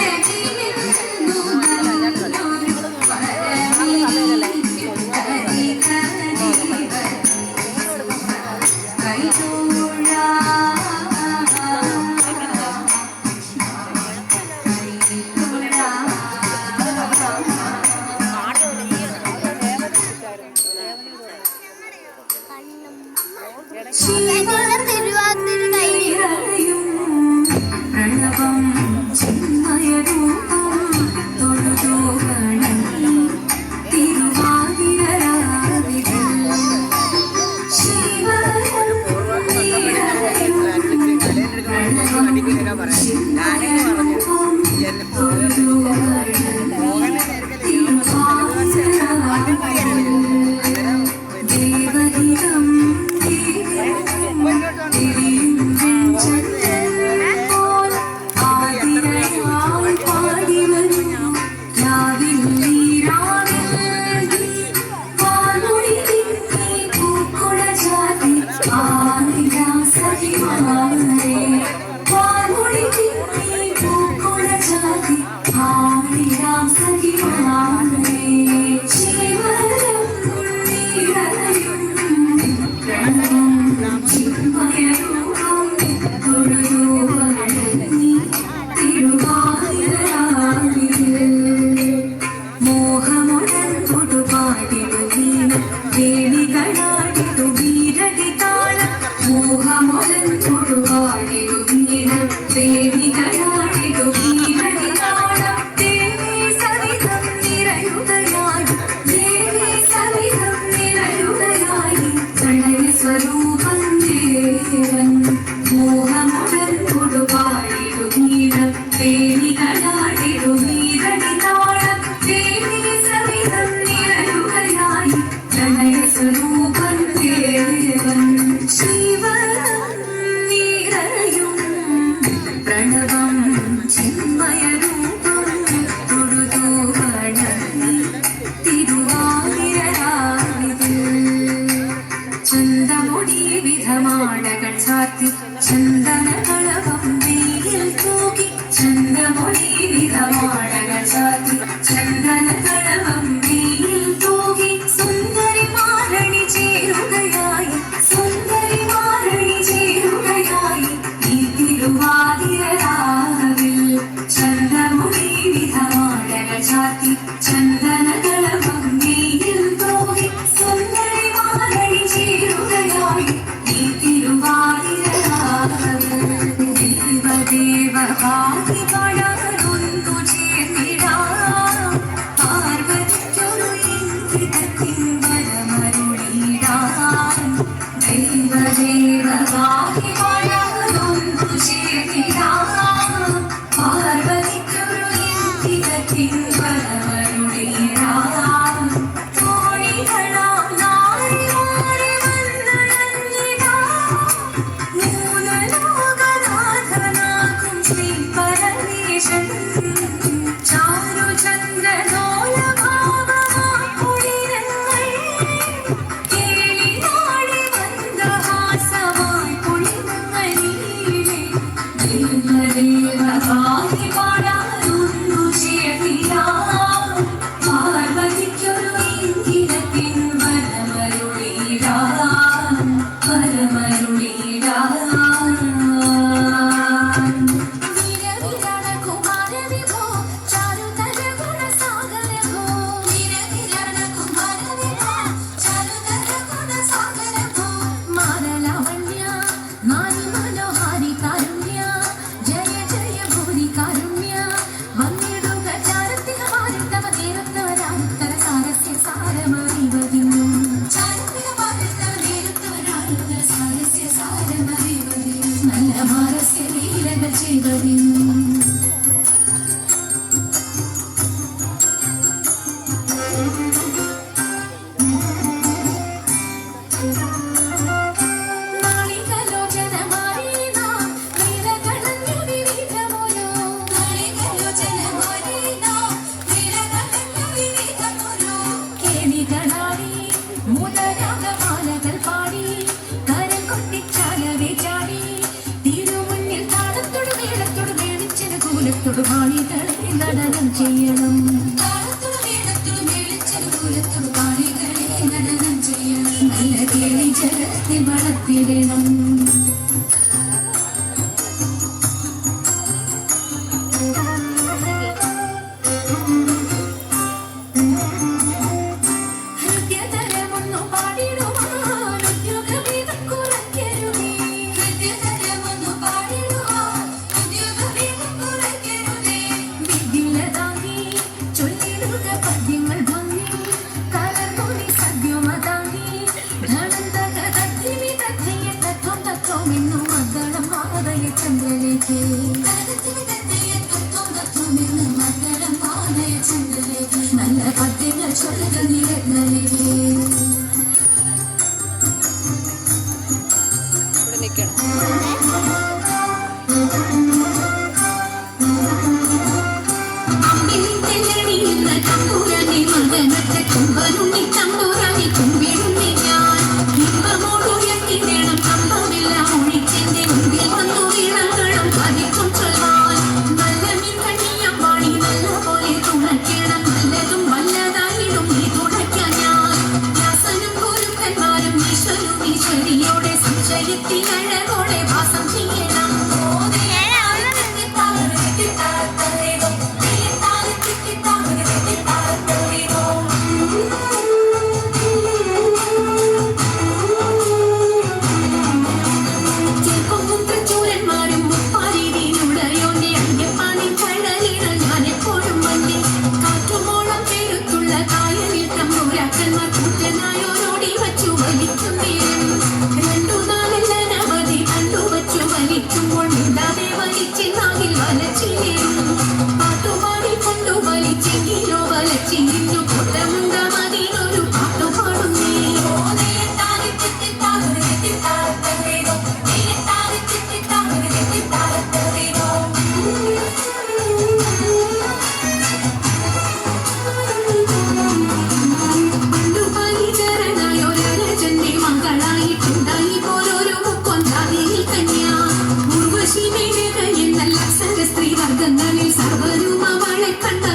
Yeah, TV. വിധമാടകൾ ചാത്തി 哎呀妈呀！താളത്തോട് പാണി തളത്തിൽ നടനം ചെയ്യണം. നല്ല കേളി ജലത്തിൽ ചന്ദ്രലേഖേ നല്ല പദ്യങ്ങൾ ചൊല്ലുക നിരന്തരലേഖേ കുമ്പനുണ്ണി തമ്പൂരാണി കുമ്പിടുന്നു. കണ്ണനിൽ സർവരൂപ മഴ കണ്ട